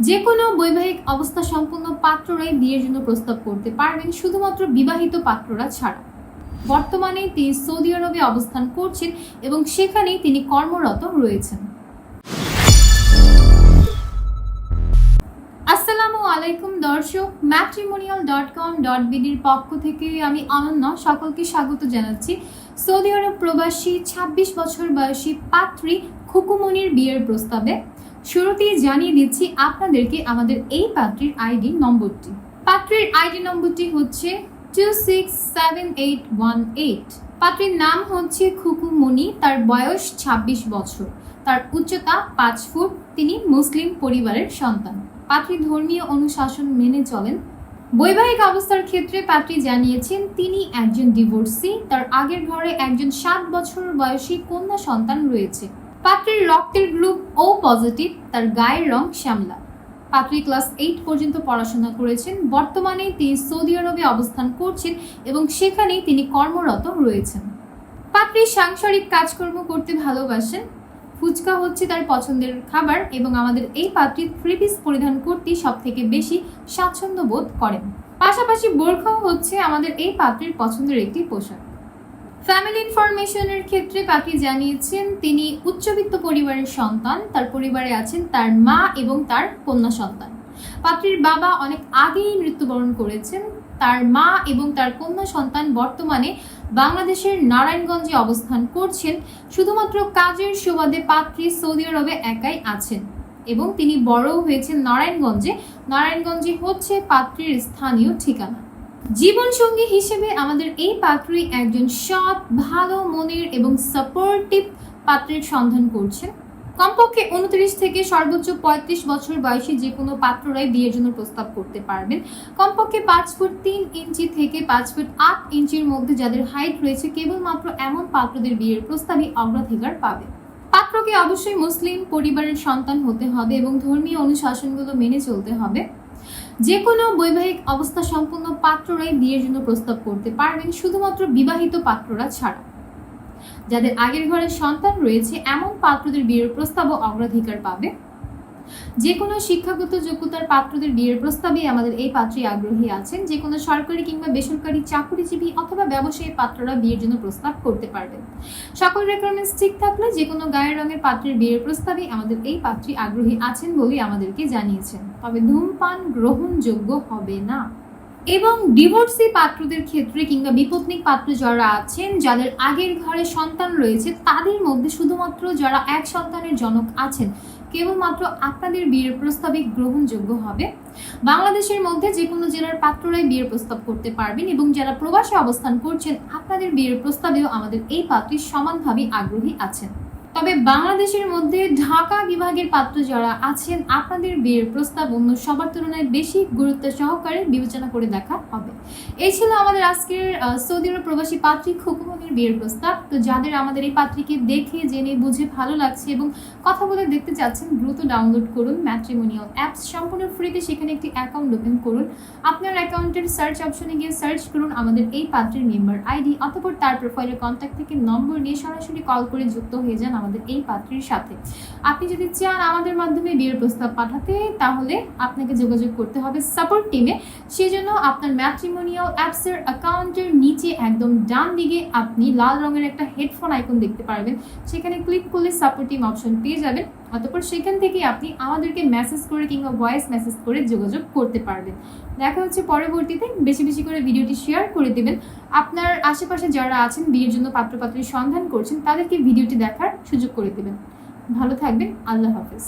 যে কোনো বৈবাহিক অবস্থা সম্পন্ন পাত্ররাই বিয়ের জন্য প্রস্তাব করতে পারবেন শুধুমাত্র বিবাহিত পাত্ররা ছাড়া। বর্তমানে তিনি সৌদি আরবে অবস্থান করছেন এবং সেখানেই তিনি কর্মরত রয়েছেন। আসসালামু আলাইকুম, দর্শক। ম্যাট্রিমোনিয়াল ডট কম ডট বিডির পক্ষ থেকে আমি অনন্য সকলকে স্বাগত জানাচ্ছি। সৌদি আরব প্রবাসী ২৬ বছর বয়সী পাত্রী খুকুমনির বিয়ের প্রস্তাবে। শুরুতেই জানিয়ে দিচ্ছি আপনাদেরকে আমাদের এই পাত্রীর আইডি নম্বরটি। পাত্রের আইডি নম্বরটি হচ্ছে two six seven eight one eight পাত্রীর নাম হচ্ছে খুকুমনি তার বয়স ২৬ বছর। তার উচ্চতা পাঁচ ফুট, তিনি মুসলিম পরিবারের সন্তান। পাত্রী ধর্মীয় অনুশাসন মেনে চলেন। বৈবাহিক অবস্থার ক্ষেত্রে পাত্রী জানিয়েছেন, তিনি একজন ডিভোর্সি তার আগের ঘরে একজন সাত বছর বয়সী কন্যা সন্তান রয়েছে। পাত্রীর রক্তের গ্রুপ ও পজিটিভ তার গায়ের রং শ্যামলা। পাত্রী ক্লাস এইট পর্যন্ত পড়াশোনা করেছেন, বর্তমানে তিনি সৌদি আরবে অবস্থান করছেন এবং সেখানেই তিনি কর্মরত রয়েছেন। পাত্রী সাংসারিক কাজকর্ম করতে ভালোবাসেন। ফুচকা হচ্ছে তার পছন্দের খাবার এবং আমাদের এই পাত্রী থ্রি পিস পরিধান করতে সব থেকে বেশি স্বাচ্ছন্দ্য বোধ করেন। পাশাপাশি বোরখাও হচ্ছে আমাদের এই পাত্রীর পছন্দের একটি পোশাক। ফ্যামিলি ইনফরমেশনের ক্ষেত্রে পাখি জানিয়েছেন, তিনি উচ্চবিত্ত পরিবারের সন্তান, তার পরিবারে আছেন তার মা এবং তার কন্যা সন্তান। পাত্রীর বাবা অনেক আগেই মৃত্যুবরণ করেছেন। তার মা এবং তার কন্যা সন্তান বর্তমানে বাংলাদেশের নারায়ণগঞ্জে অবস্থান করছেন। শুধুমাত্র কাজের সুবাদে পাত্রী সৌদি আরবে একাই আছেন এবং তিনি বড়ও হয়েছেন নারায়ণগঞ্জে। নারায়ণগঞ্জে হচ্ছে পাত্রীর স্থানীয় ঠিকানা। জীবনসঙ্গী হিসেবে আমাদের এই পাত্রী একজন সৎ, ভালো মনের এবং সাপোর্টিভ পাত্রের সন্ধান করছেন কমপক্ষে উনত্রিশ থেকে সর্বোচ্চ পঁয়ত্রিশ বছর বয়সী যে কোনো পাত্ররাই বিয়ের জন্য প্রস্তাব করতে পারবেন। কমপক্ষে পাঁচ ফুট তিন ইঞ্চি থেকে পাঁচ ফুট আট ইঞ্চির মধ্যে যাদের হাইট রয়েছে কেবলমাত্র এমন পাত্রদের বিয়ের প্রস্তাবই অগ্রাধিকার পাবে। পাত্রকে অবশ্যই মুসলিম পরিবারের সন্তান হতে হবে এবং ধর্মীয় অনুশাসনগুলো মেনে চলতে হবে। যে কোনো বৈবাহিক অবস্থা সম্পন্ন পাত্ররাই বিয়ের জন্য প্রস্তাব করতে পারবেন শুধুমাত্র বিবাহিত পাত্ররা ছাড়া। যাদের আগের ঘরে সন্তান রয়েছে, এমন পাত্রদের বিয়ের প্রস্তাবও অগ্রাধিকার পাবে। যে কোনো শিক্ষাগত যোগ্যতার পাত্রদের বিয়ের প্রস্তাবে আমাদের এই পাত্রী আগ্রহী আছেন। যে কোনো সরকারি কিংবা বেসরকারি চাকরিজীবী অথবা ব্যবসায়ী পাত্ররা বিয়ের জন্য প্রস্তাব করতে পারবেন। সকল রেকোয়ারমেন্টস ঠিক থাকলে যে কোনো গায়ের রঙের পাত্রের বিয়ের প্রস্তাবে আমাদের এই পাত্রী আগ্রহী আছেন বলেই আমাদেরকে জানিয়েছেন। তবে ধূমপান গ্রহণযোগ্য হবে না। এবং ডিভোর্সি পাত্রদের ক্ষেত্রে কিংবা বিপত্নিক পাত্র যারা আছেন, যাদের আগের ঘরে সন্তান রয়েছে, তাদের মধ্যে শুধুমাত্র যারা এক সন্তানের জনক আছেন কেবলমাত্র আপনাদের বিয়ের প্রস্তাবে গ্রহণযোগ্য হবে। বাংলাদেশের মধ্যে যে কোনো জেলার পাত্ররাই বিয়ের প্রস্তাব করতে পারবেন এবং যারা প্রবাসে অবস্থান করছেন, আপনাদের বিয়ের প্রস্তাবেও আমাদের এই পাত্রী সমানভাবে আগ্রহী আছেন। তবে বাংলাদেশের মধ্যে ঢাকা বিভাগের পাত্র যারা আছেন, আপনাদের বিয়ের প্রস্তাব অন্য সবার তুলনায় বেশি গুরুত্ব সহকারে বিবেচনা করে দেখা হবে। এই ছিল আমাদের আজকের সৌদি আরব প্রবাসী পাত্রী খুকুমনির বিয়ের প্রস্তাব। তো যাদের আমাদের এই পাত্রীকে দেখে, জেনে, বুঝে ভালো লাগছে এবং কথা বলে দেখতে চাচ্ছেন, দ্রুত ডাউনলোড করুন ম্যাট্রিমোনিয়াল অ্যাপস সম্পূর্ণ ফ্রিতে সেখানে একটি অ্যাকাউন্ট ওপেন করুন। আপনার অ্যাকাউন্টের সার্চ অপশনে গিয়ে সার্চ করুন আমাদের এই পাত্রের মেম্বার আইডি অতপর তার প্রোফাইলের কন্ট্যাক্ট থেকে নম্বর নিয়ে সরাসরি কল করে যুক্ত হয়ে যান আমাদের এই পাত্রীর সাথে। আপনি যদি চান আমাদের মাধ্যমে বিয়ের প্রস্তাব পাঠাতে, তাহলে আপনাকে যোগাযোগ করতে হবে সাপোর্ট টিমে সেজন্য আপনার ম্যাট্রিমোনিয়াল অ্যাপসের অ্যাকাউন্টের নিচে একদম ডান দিকে আপনি লাল রঙের একটা হেডফোন আইকন দেখতে পারবেন। সেখানে ক্লিক করলে সাপোর্ট টিম অপশন পেয়ে যাবেন। অতপর সেখান থেকে আপনি আমাদেরকে মেসেজ করে কিংবা ভয়েস মেসেজ করে যোগাযোগ করতে পারবেন। দেখা হচ্ছে পরবর্তীতে। বেশি বেশি করে ভিডিওটি শেয়ার করে দেবেন। আপনার আশেপাশে যারা আছেন, বিয়ের জন্য পাত্রপাত্রীর সন্ধান করছেন, তাদেরকে ভিডিওটি দেখার সুযোগ করে দেবেন। ভালো থাকবেন। আল্লাহ হাফেজ।